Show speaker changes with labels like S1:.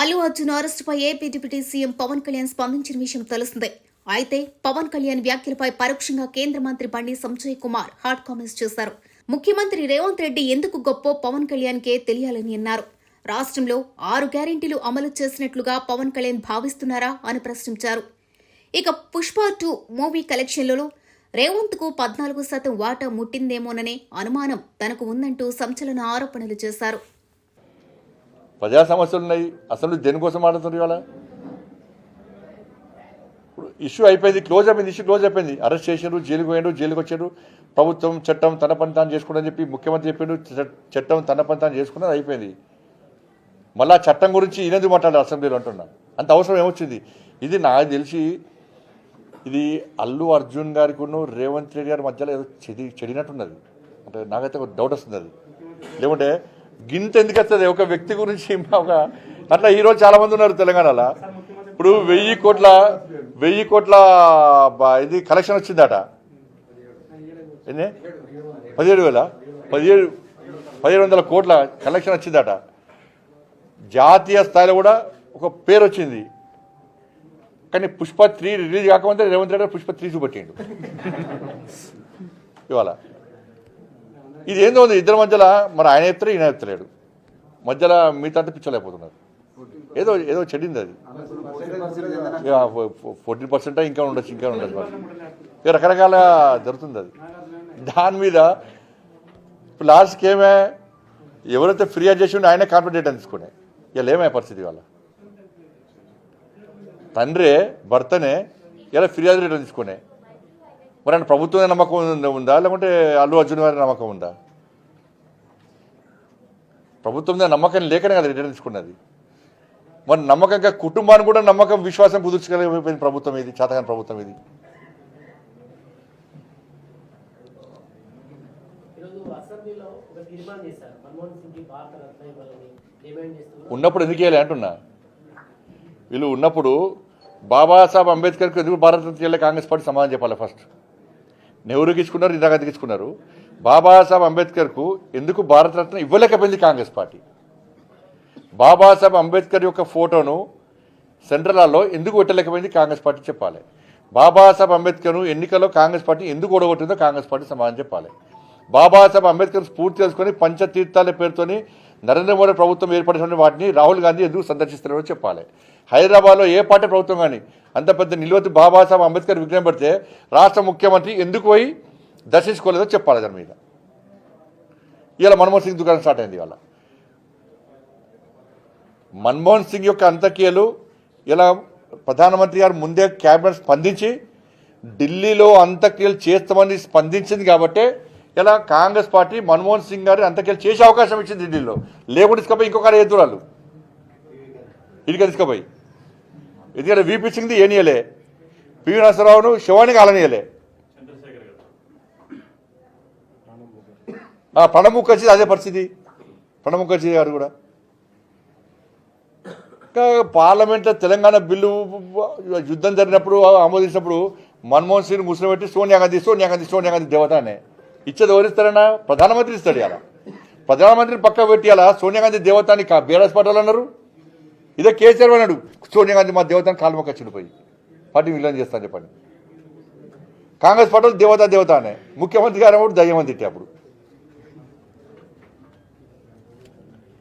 S1: Allu Arjun అరెస్టుపై AP deputy CM Pawan Kalyan స్పందించిన విషయం తెలుస్తుంది. అయితే పవన్ కళ్యాణ్ వ్యాఖ్యలపై పరోక్షంగా కేంద్ర మంత్రి బండి సంజయ్ కుమార్ హాట్ కామెంట్స్ చేశారు. ముఖ్యమంత్రి రేవంత్ రెడ్డి ఎందుకు గొప్ప పవన్ కళ్యాణ్కే తెలియాలని అన్నారు. రాష్ట్రంలో ఆరు గ్యారెంటీలు అమలు చేసినట్లుగా పవన్ కళ్యాణ్ భావిస్తున్నారా అని ప్రశ్నించారు. ఇక పుష్ప టూ మూవీ కలెక్షన్లలో రేవంత్కు పద్నాలుగు శాతం వాటా ముట్టిందేమోననే అనుమానం తనకు ఉందంటూ సంచలన ఆరోపణలు చేశారు.
S2: ప్రజా సమస్యలు ఉన్నాయి. అసలు దేనికోసం ఆడుతున్నారు ఇవాళ? ఇప్పుడు ఇష్యూ అయిపోయింది క్లోజ్ అయిపోయింది ఇష్యూ క్లోజ్ అయిపోయింది. అరెస్ట్ చేసారు జైలుకు పోయారు జైలుకు వచ్చారు. ప్రభుత్వం చట్టం తన పని తాను చేసుకుని చెప్పి ముఖ్యమంత్రి చెప్పిండు చ- చట్టం తన పని తాను చేసుకున్నది అయిపోయింది. మళ్ళా చట్టం గురించి ఈయనది మాట్లాడారు అసెంబ్లీలో అంటున్నా? అంత అవసరం ఏమొచ్చింది? ఇది నాకు తెలిసి ఇది అల్లు అర్జున్ గారికి రేవంత్ రెడ్డి గారి మధ్యలో ఏదో చెడి చెడినట్టున్నది. అంటే నాకైతే ఒక డౌట్ వస్తుంది అది లేకుంటే గింత ఎందుకు వస్తుంది ఒక వ్యక్తి గురించి ఒక అట్లా ఈరోజు చాలా మంది ఉన్నారు తెలంగాణలో. ఇప్పుడు వెయ్యి కోట్ల వెయ్యి కోట్ల ఇది కలెక్షన్ వచ్చిందట. ఎన్ని పదిహేడు వేల. పదిహేడు పదిహేడు వందల కోట్ల కలెక్షన్ వచ్చిందట. జాతీయ స్థాయిలో కూడా ఒక పేరు వచ్చింది. కానీ పుష్ప త్రీ రిలీజ్ కాకముందే రేవంత్ రెడ్డి పుష్ప త్రీ చూపెట్టిండు. ఇవాళ. ఇది ఏందో ఉంది ఇద్దరి మధ్యలో మరి ఆయన ఎత్తరు ఈయన ఎత్తలేడు. మధ్యలో మిగతా పిచ్చలేకపోతున్నారు ఏదో ఏదో చెడింది అది. ఫోర్టీన్ పర్సెంట్ ఇంకా ఉండొచ్చు ఇంకా ఉండొచ్చు మరి. ఇక రకరకాల జరుగుతుంది అది. దాని మీద ఇప్పుడు లాస్ట్కి ఏమే ఎవరైతే ఫిర్యాదు చేసి ఉండే ఆయనే కాన్ఫిడెంట్ తీసుకునే. ఇలా ఏమే పరిస్థితి వాళ్ళ తండ్రే భర్తనే ఇలా ఫిర్యాదు రేట్లు తీసుకునే. మరి ఆయన ప్రభుత్వం నమ్మకం ఉందా- లేకుంటే అల్లు అర్జున్ గారి నమ్మకం ఉందా? ప్రభుత్వం మీద నమ్మకం లేకనే కదా రిటర్న్ తీసుకున్నది. మరి నమ్మకంగా కుటుంబాన్ని కూడా నమ్మకం విశ్వాసం కుదుర్చగలిగిపోయింది ప్రభుత్వం ఇది చేతగాని ప్రభుత్వం ఇది.
S3: భారత
S2: ఉన్నప్పుడు ఎందుకు వేయాలి అంటున్నా? వీళ్ళు ఉన్నప్పుడు బాబాసాహెబ్ అంబేద్కర్కి ఎందుకు భారతరత్న చేయాలి కాంగ్రెస్ పార్టీ సమాధానం చెప్పాలి ఫస్ట్. నెహ్రూ తీసుకున్నారు ఇందిరా గాంధీ ఇచ్చుకున్నారు బాబాసాహెబ్ అంబేద్కర్కు ఎందుకు భారతరత్న ఇవ్వలేకపోయింది కాంగ్రెస్ పార్టీ? బాబాసాహెబ్ అంబేద్కర్ యొక్క ఫోటోను సెంట్రలాల్లో ఎందుకు పెట్టలేకపోయింది కాంగ్రెస్ పార్టీ చెప్పాలి. బాబాసాహెబ్ అంబేద్కర్ను ఎన్నికల్లో కాంగ్రెస్ పార్టీ ఎందుకు ఓడగొట్టిందో కాంగ్రెస్ పార్టీ సమాధానం చెప్పాలి. బాబాసాహెబ్ అంబేద్కర్ స్ఫూర్తి చేసుకొని పంచతీర్థాల పేరుతోని నరేంద్ర మోడీ ప్రభుత్వం ఏర్పడిన వాటిని రాహుల్ గాంధీ ఎందుకు సందర్శిస్తున్నారో చెప్పాలి. హైదరాబాద్లో ఏ పార్టీ ప్రభుత్వం కానీ అంత పెద్ద నిలువతి బాబాసాహెబ్ అంబేద్కర్ విగ్రహం పెడితే రాష్ట్ర ముఖ్యమంత్రి ఎందుకు పోయి దర్శించుకోలేదో చెప్పాలి దాని మీద. ఇలా మన్మోహన్ సింగ్ దుకాణం స్టార్ట్ అయింది ఇవాళ. మన్మోహన్ సింగ్ యొక్క అంత్యక్రియలు ఇలా ప్రధానమంత్రి గారు ముందే క్యాబినెట్ స్పందించి ఢిల్లీలో అంత్యక్రియలు చేస్తామని స్పందించింది కాబట్టే ఇలా కాంగ్రెస్ పార్టీ మన్మోహన్ సింగ్ గారు అంతకెళ్ళి చేసే అవకాశం ఇచ్చింది ఢిల్లీలో. లేకుంటే తీసుకుపోయి ఇంకొకరు ఎదురాలు ఇదిగా తీసుకుపోయి. ఎందుకంటే వీపీ సింగ్ది ఏనియలే పివి నరసరావును శివానికి అలనీయలే ప్రణబ్ ముఖర్జీ అదే పరిస్థితి. ప్రణబ్ ముఖర్జీ గారు కూడా. పార్లమెంట్లో తెలంగాణ బిల్లు యుద్ధం జరిగినప్పుడు ఆమోదించినప్పుడు మన్మోహన్ సింగ్ ముస్లిం పెట్టి సోనియా గాంధీ సోనియా గాంధీ సోనియా గాంధీ దేవత అనే ఇచ్చేది ఎవరిస్తారన్నా ప్రధానమంత్రి ఇస్తాడు ఇలా ప్రధానమంత్రిని పక్క పెట్టి అలా సోనియా గాంధీ దేవతాన్ని అని బీఆర్ఎస్ పార్టీలు అన్నారు. ఇదే కేసీఆర్ అన్నాడు సోనియా గాంధీ మా దేవతాన్ని కాలుమొక్క చెడిపోయి పార్టీ విలీనం చేస్తాను చెప్పండి. కాంగ్రెస్ పార్టీలు దేవతా దేవత అనే ముఖ్యమంత్రి గారు అప్పుడు దయ్యమని తిట్టే అప్పుడు.